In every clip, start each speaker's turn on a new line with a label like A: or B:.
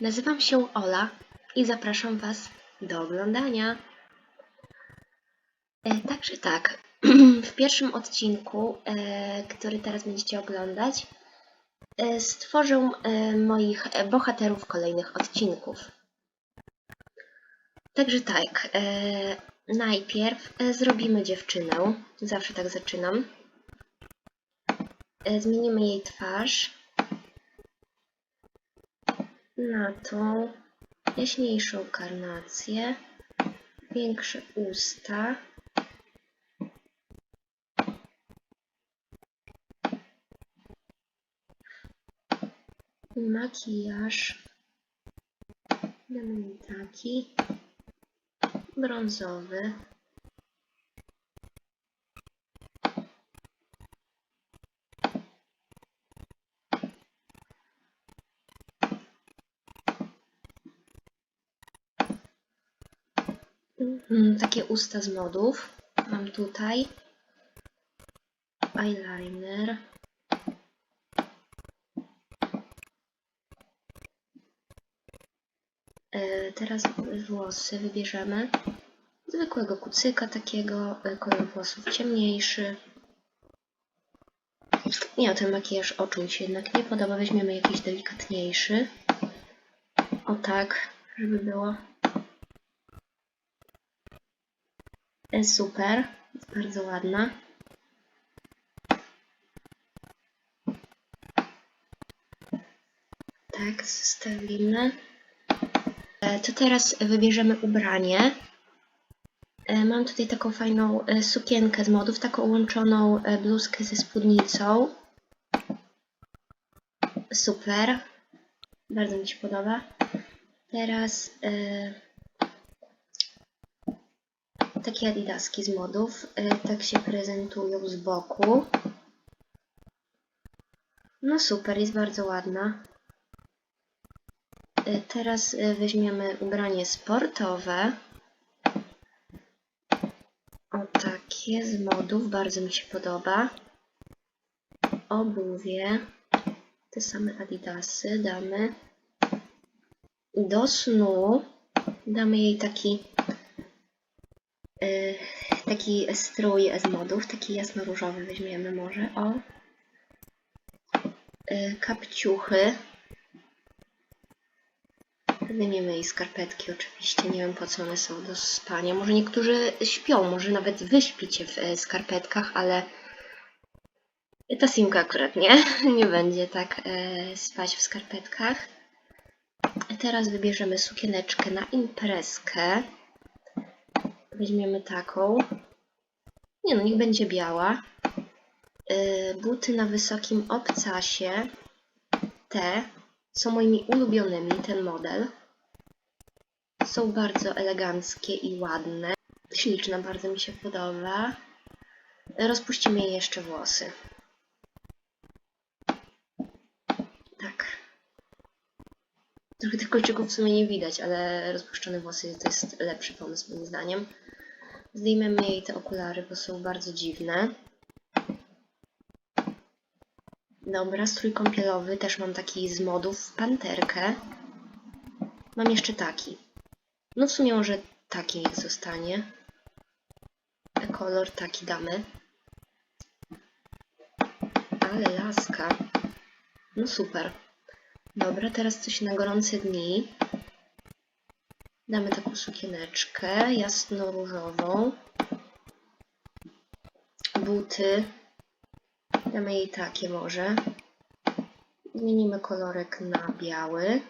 A: Nazywam się Ola i zapraszam Was do oglądania. E, także tak, w pierwszym odcinku, e, który teraz będziecie oglądać, e, stworzę moich bohaterów kolejnych odcinków. Także tak, najpierw zrobimy dziewczynę, zawsze tak zaczynam. Zmienimy jej twarz na tą jaśniejszą karnację, większe usta. Makijaż mi taki brązowy. Takie usta z modów. Mam tutaj eyeliner. E, Teraz włosy wybierzemy. Zwykłego kucyka takiego, e, kolor włosów ciemniejszy. Nie, ten makijaż oczu mi się jednak nie podoba. Weźmiemy jakiś delikatniejszy. O tak, żeby było. E, Super, bardzo ładna. Tak, zostawimy. E, To teraz wybierzemy ubranie. E, Mam tutaj taką fajną sukienkę z modów, taką łączoną bluzkę ze spódnicą. Super. Bardzo mi się podoba. Teraz e, takie adidaski z modów. E, tak się prezentują z boku. No super, jest bardzo ładna. E, Teraz e, weźmiemy ubranie sportowe. O takie z modów, bardzo mi się podoba. Obuwie. Te same adidasy damy. Do snu damy jej taki taki strój z modów, taki jasno-różowy weźmiemy może, o. E, Kapciuchy. Wyjmiemy jej skarpetki oczywiście, nie wiem po co one są do spania. Może niektórzy śpią, może nawet wyśpicie w e, skarpetkach, ale ta Simka akurat nie, nie będzie tak e, spać w skarpetkach. Teraz wybierzemy sukieneczkę na imprezkę. Weźmiemy taką. Nie no, niech będzie biała. E, buty na wysokim obcasie. Te są moimi ulubionymi, ten model. Są bardzo eleganckie i ładne. Śliczna, bardzo mi się podoba. Rozpuścimy jej jeszcze włosy. Tak. Trochę tych kolczyków w sumie nie widać, ale rozpuszczone włosy to jest lepszy pomysł moim zdaniem. Zdejmiemy jej te okulary, bo są bardzo dziwne. Dobra, strój kąpielowy, też mam taki z modów, panterkę. Mam jeszcze taki. No w sumie może taki niech zostanie. A kolor taki damy. Ale laska. No super. Dobra, teraz coś na gorące dni. Damy taką sukieneczkę jasno-różową. Buty. Damy jej takie może. Zmienimy kolorek na biały.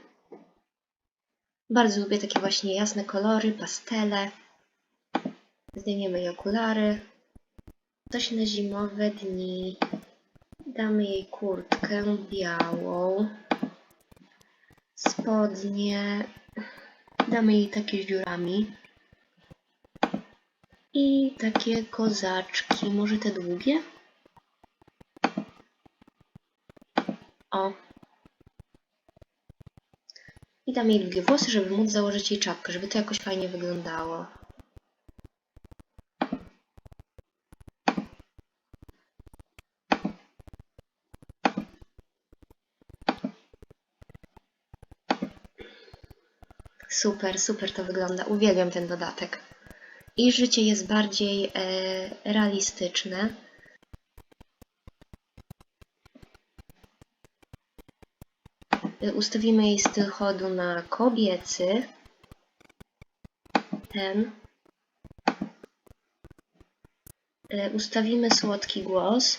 A: Bardzo lubię takie właśnie jasne kolory, pastele. Zdejmiemy jej okulary. Coś na zimowe dni. Damy jej kurtkę białą. Spodnie. Damy jej takie z dziurami. I takie kozaczki. Może te długie? O. I dam jej długie włosy, żeby móc założyć jej czapkę, żeby to jakoś fajnie wyglądało. Super, super to wygląda. Uwielbiam ten dodatek. I życie jest bardziej e, realistyczne. Ustawimy jej styl chodu na kobiecy. Ten. E, Ustawimy słodki głos.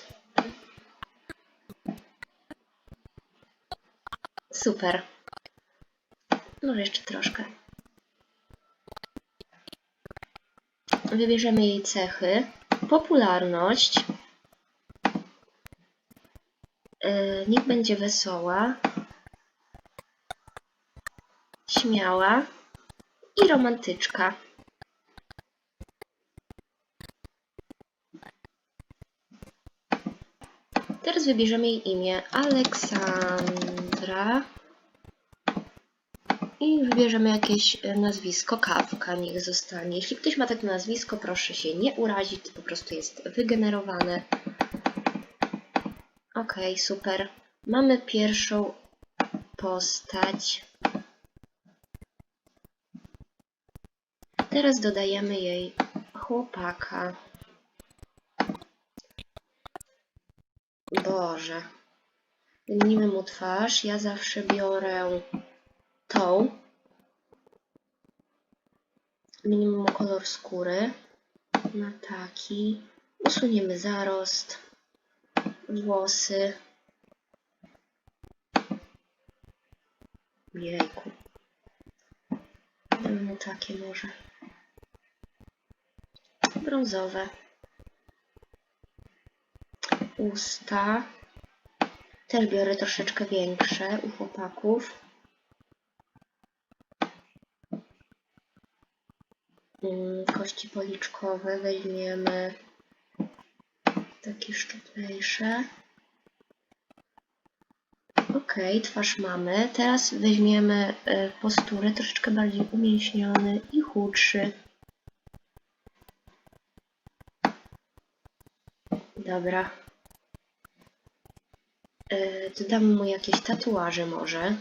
A: Super. Może jeszcze troszkę. Wybierzemy jej cechy. Popularność. Yy, niech będzie wesoła. Śmiała. I romantyczka. Teraz wybierzemy jej imię Aleksandra. I wybierzemy jakieś e, nazwisko. Kawka niech zostanie. Jeśli ktoś ma takie nazwisko, proszę się nie urazić, to po prostu jest wygenerowane. Ok, super. Mamy pierwszą postać. Teraz dodajemy jej chłopaka. Boże. Wymienimy mu twarz. Ja zawsze biorę tą. Zmienimy mu kolor skóry na taki. Usuniemy zarost, włosy. Jejku. Damy mu takie może. Brązowe. Usta. Też biorę troszeczkę większe u chłopaków. Kości policzkowe weźmiemy takie szczuplejsze. Ok, twarz mamy. Teraz weźmiemy e, posturę troszeczkę bardziej umięśniony i chudszy. Dobra. E, Dodamy mu jakieś tatuaże może.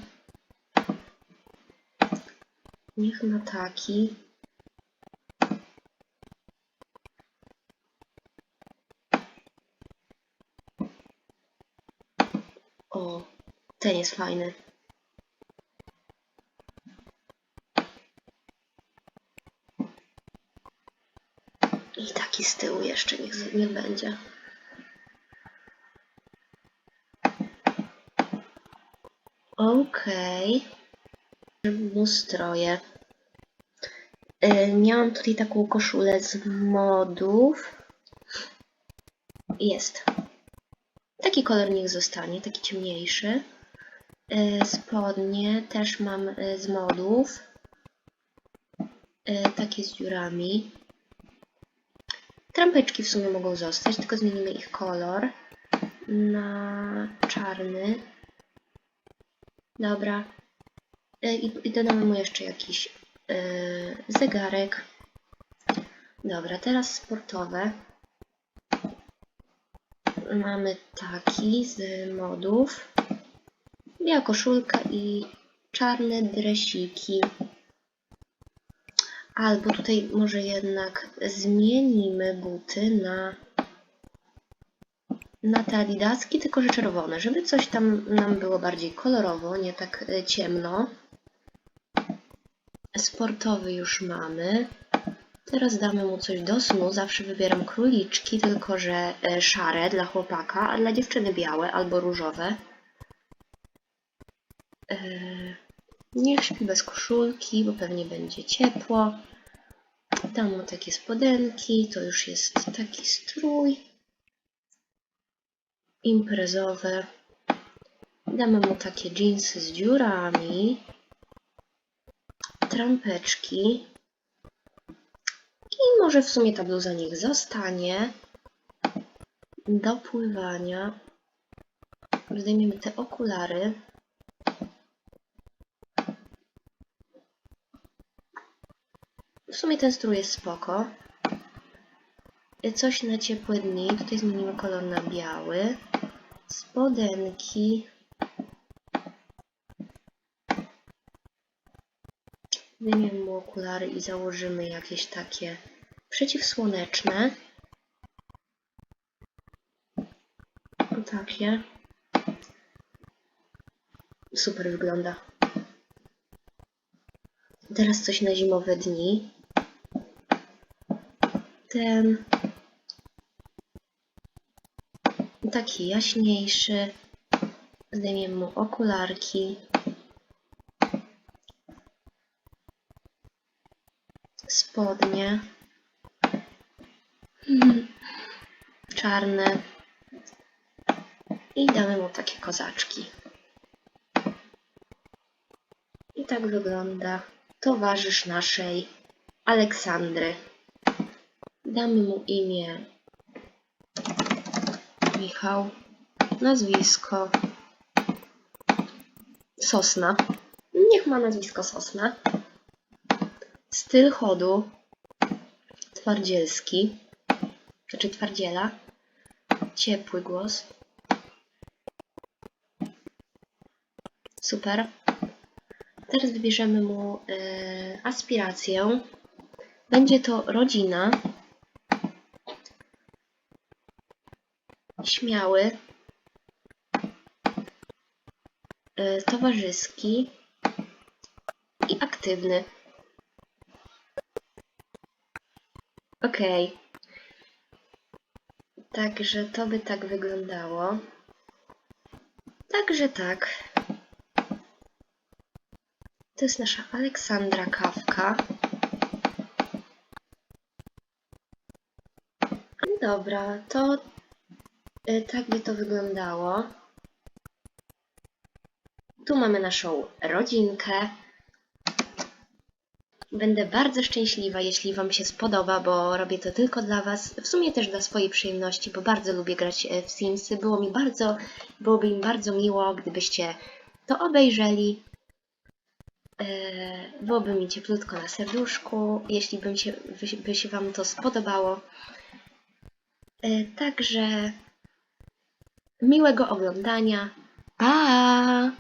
A: Niech ma taki. O, ten jest fajny. I taki z tyłu jeszcze niech, niech będzie. Okej. Okay. Y, miałam tutaj taką koszulę z modów. Jest. Taki kolor niech zostanie, taki ciemniejszy. Y, Spodnie też mam y, z modów. Y, Takie z dziurami. Trampeczki w sumie mogą zostać, tylko zmienimy ich kolor na czarny. Dobra. I, i dodamy mu jeszcze jakiś zegarek. Dobra, teraz sportowe mamy taki z modów. Biała koszulka i czarne dresiki. Albo tutaj może jednak zmienimy buty na, na te adidaski, tylko że czerwone, żeby coś tam nam było bardziej kolorowo, nie tak e, ciemno. Sportowy już mamy. Teraz damy mu coś do snu. Zawsze wybieram króliczki, tylko że e, szare dla chłopaka, a dla dziewczyny białe albo różowe. E, niech śpi bez koszulki, bo pewnie będzie ciepło. Dam mu takie spodenki, to już jest taki strój imprezowy. Damy mu takie jeansy z dziurami, trampeczki. I może w sumie ta bluza niech zostanie do pływania. Zdejmiemy te okulary. W sumie ten strój jest spoko. Coś na ciepłe dni. Tutaj zmienimy kolor na biały. Spodenki. Wyjmiemy mu okulary i założymy jakieś takie przeciwsłoneczne. Takie. Super wygląda. Teraz coś na zimowe dni. Ten taki jaśniejszy. Zdejmiemy mu okularki. Spodnie. Czarne. I damy mu takie kozaczki. I tak wygląda towarzysz naszej Aleksandry. Damy mu imię Michał, nazwisko Sosna. Niech ma nazwisko Sosna. Styl chodu twardzielski, znaczy twardziela. Ciepły głos. Super. Teraz wybierzemy mu e, aspirację. Będzie to rodzina. Śmiały. e, towarzyski i aktywny. Okej. Także to by tak wyglądało. Także tak. To jest nasza Aleksandra Kawka. Dobra, to y, tak by to wyglądało. Tu mamy naszą rodzinkę. Będę bardzo szczęśliwa, jeśli Wam się spodoba, bo robię to tylko dla Was. W sumie też dla swojej przyjemności, bo bardzo lubię grać e, w Simsy. Było mi bardzo, byłoby mi bardzo miło, gdybyście to obejrzeli. E, Byłoby mi cieplutko na serduszku, jeśli bym się, by, się Wam to spodobało. E, Także miłego oglądania. Pa!